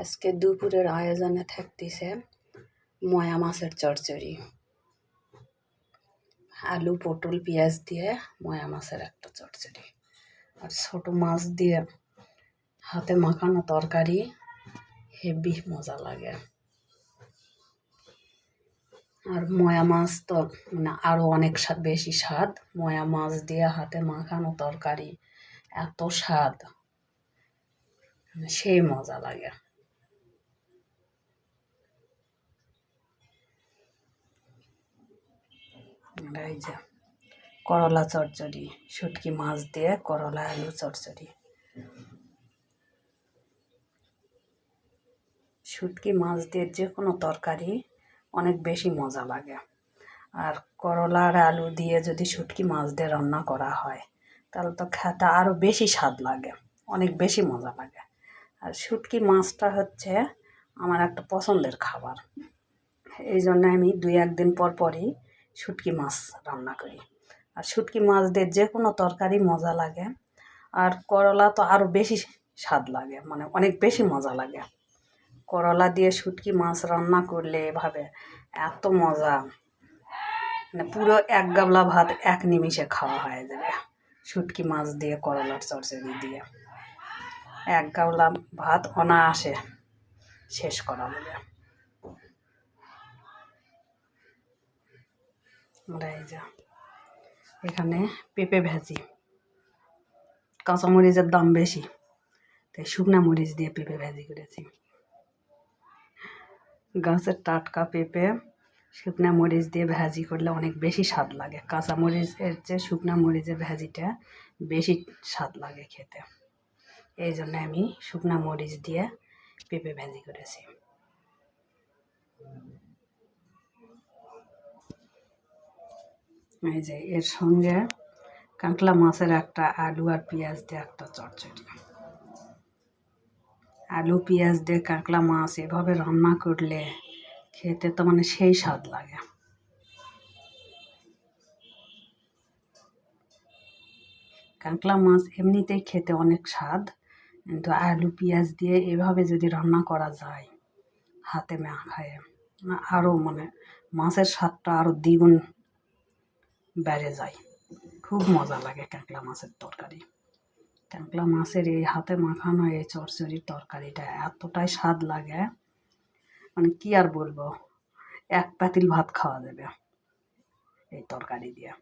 আজকে দুপুরের আয়োজনে থাকতেছে ময়া মাছের চচ্চড়ি আলু, পটল, পেঁয়াজ দিয়ে ময়া মাছের একটা চচ্চড়ি আর ছোট মাছ দিয়ে হাতে মাখানো তরকারি হেভি মজা লাগে। আর ময়া মাছ তো মানে আরও অনেক স্বাদ, বেশি স্বাদ। ময়া মাছ দিয়ে হাতে মাখানো তরকারি, এত স্বাদ। মানে সেই মজা লাগে। আর এই যে করলা চচ্চড়ি, শুটকি মাছ দিয়ে করলা আলু চচ্চড়ি। শুটকি মাছ দিয়ে যে কোনো তরকারি অনেক বেশি মজা লাগে। আর করলা আর আলু দিয়ে যদি শুটকি মাছ দিয়ে রান্না করা হয়, তাহলে তো খেতে আরও বেশি স্বাদ লাগে, অনেক বেশি মজা লাগে। আর শুটকি মাছটা হচ্ছে আমার একটা পছন্দের খাবার। এই জন্য আমি দুই একদিন পর পরই শুটকি মাছ রান্না করি। আর শুটকি মাছ দিয়ে যে কোনো তরকারি মজা লাগে। আর করলা তো আরও বেশি স্বাদ লাগে মানে অনেক বেশি মজা লাগে। করলা দিয়ে শুটকি মাছ রান্না করলে এভাবে এত মজা। মানে পুরো এক গাবলা ভাত এক নিমিষে খাওয়া হয়ে যাবে, শুটকি মাছ দিয়ে, করলার চচ্চড়ি দিয়ে। এক গাবলা ভাত অনায়াসে শেষ করা যাবে। এই যা, এখানে পেঁপে ভাজি। কাঁচামরিচের দাম বেশি, তাই শুকনা মরিচ দিয়ে পেঁপে ভেজি করেছি। গাছের টাটকা পেঁপে, শুকনা মরিচ দিয়ে ভাজি করলে অনেক বেশি স্বাদ লাগে। কাঁচা মরিচের চেয়ে শুকনা মরিচের ভাজিটা বেশি স্বাদ লাগে খেতে। এই জন্য আমি শুকনা মরিচ দিয়ে পেঁপে ভাজি করেছি। এই যে এর সঙ্গে কাঁকলা মাছের একটা আলু আর পেঁয়াজ দিয়ে একটা চচ্চড়ি। আলু, পেঁয়াজ দিয়ে কাঁকলা মাছ এভাবে রান্না করলে খেতে তো মানে সেই স্বাদ লাগে। কাঁকলা মাছ এমনিতেই খেতে অনেক স্বাদ, কিন্তু আলু, পেঁয়াজ দিয়ে এভাবে যদি রান্না করা যায় হাতে মাখায় আরও মানে মাছের স্বাদটা আরও দ্বিগুণ বেড়ে যায়। খুব মজা লাগে ক্যাঁকলা মাছের তরকারি। ক্যাঁকলা মাছের এই হাতে মাখানো এই চরচড়ির তরকারিটা এতটাই স্বাদ লাগে মানে কি আর বলব, এক পাতিল ভাত খাওয়া যাবে এই তরকারি দিয়ে।